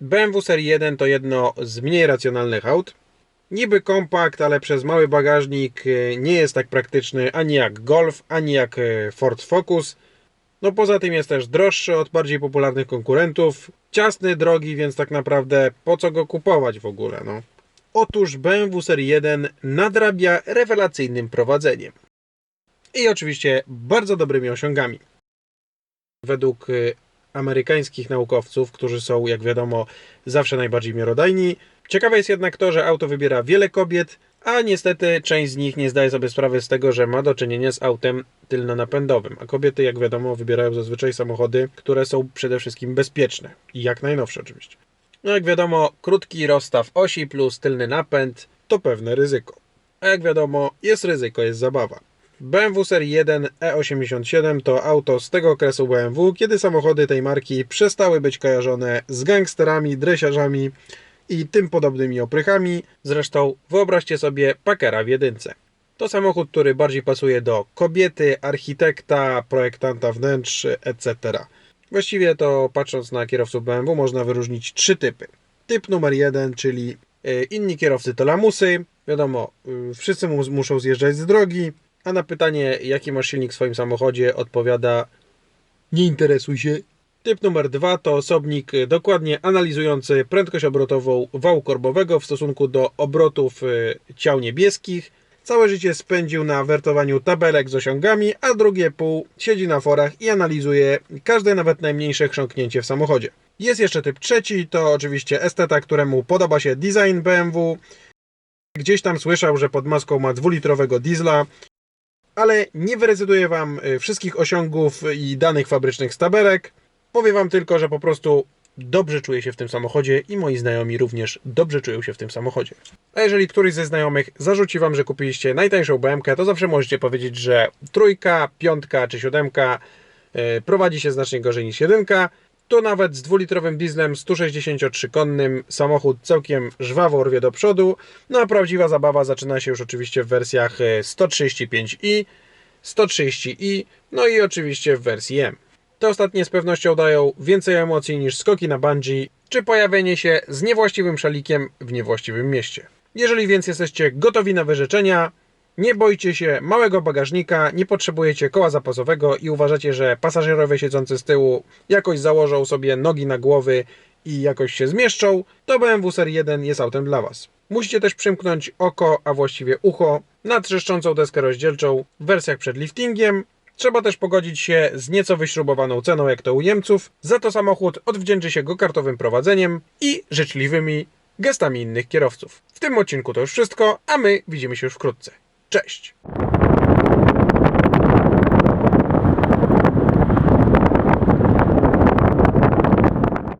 BMW Serii 1 to jedno z mniej racjonalnych aut. Niby kompakt, ale przez mały bagażnik e, nie jest tak praktyczny ani jak Golf, ani jak e, Ford Focus. No poza tym jest też droższy od bardziej popularnych konkurentów. Ciasny, drogi, więc tak naprawdę po co go kupować w ogóle, no. Otóż BMW Serii 1 nadrabia rewelacyjnym prowadzeniem. I oczywiście bardzo dobrymi osiągami. Według y, amerykańskich naukowców, którzy są, jak wiadomo, zawsze najbardziej miarodajni. Ciekawe jest jednak to, że auto wybiera wiele kobiet, a niestety część z nich nie zdaje sobie sprawy z tego, że ma do czynienia z autem tylnonapędowym. A kobiety, jak wiadomo, wybierają zazwyczaj samochody, które są przede wszystkim bezpieczne i jak najnowsze oczywiście. No jak wiadomo, krótki rozstaw osi plus tylny napęd to pewne ryzyko. A jak wiadomo, jest ryzyko, jest zabawa. BMW Serii 1 E87 to auto z tego okresu BMW, kiedy samochody tej marki przestały być kojarzone z gangsterami, dresiarzami i tym podobnymi oprychami. Zresztą wyobraźcie sobie Packera w jedynce. To samochód, który bardziej pasuje do kobiety, architekta, projektanta wnętrz, etc. Właściwie to patrząc na kierowców BMW można wyróżnić trzy typy. Typ numer jeden, czyli e, inni kierowcy to lamusy. Wiadomo, y, wszyscy mus- muszą zjeżdżać z drogi, a na pytanie, jaki masz silnik w swoim samochodzie, odpowiada nie interesuj się. Typ numer dwa to osobnik y, dokładnie analizujący prędkość obrotową wału korbowego w stosunku do obrotów y, ciał niebieskich. Całe życie spędził na wertowaniu tabelek z osiągami, a drugie pół siedzi na forach i analizuje każde nawet najmniejsze chrząknięcie w samochodzie. Jest jeszcze typ trzeci, to oczywiście esteta, któremu podoba się design BMW. Gdzieś tam słyszał, że pod maską ma dwulitrowego diesla, ale nie wyrecytuję Wam y, wszystkich osiągów i danych fabrycznych z tabelek. Powiem Wam tylko, że po prostu dobrze czuję się w tym samochodzie i moi znajomi również dobrze czują się w tym samochodzie. A jeżeli któryś ze znajomych zarzuci Wam, że kupiliście najtańszą BMK, to zawsze możecie powiedzieć, że trójka, piątka czy siódemka y, prowadzi się znacznie gorzej niż jedynka. To nawet z dwulitrowym dieslem 163-konnym samochód całkiem żwawo rwie do przodu. No a prawdziwa zabawa zaczyna się już oczywiście w wersjach e, 135i, 130i, no i oczywiście w wersji M. Te ostatnie z pewnością dają więcej emocji niż skoki na bungee, czy pojawienie się z niewłaściwym szalikiem w niewłaściwym mieście. Jeżeli więc jesteście gotowi na wyrzeczenia, nie bojcie się małego bagażnika, nie potrzebujecie koła zapasowego i uważacie, że pasażerowie siedzący z tyłu jakoś założą sobie nogi na głowy i jakoś się zmieszczą, to BMW Serii 1 jest autem dla Was. Musicie też przymknąć oko, a właściwie ucho, na trzeszczącą deskę rozdzielczą w wersjach przed liftingiem. Trzeba też pogodzić się z nieco wyśrubowaną ceną, jak to u Niemców. Za to samochód odwdzięczy się go-kartowym prowadzeniem i życzliwymi gestami innych kierowców. W tym odcinku to już wszystko, a my widzimy się już wkrótce. Cześć!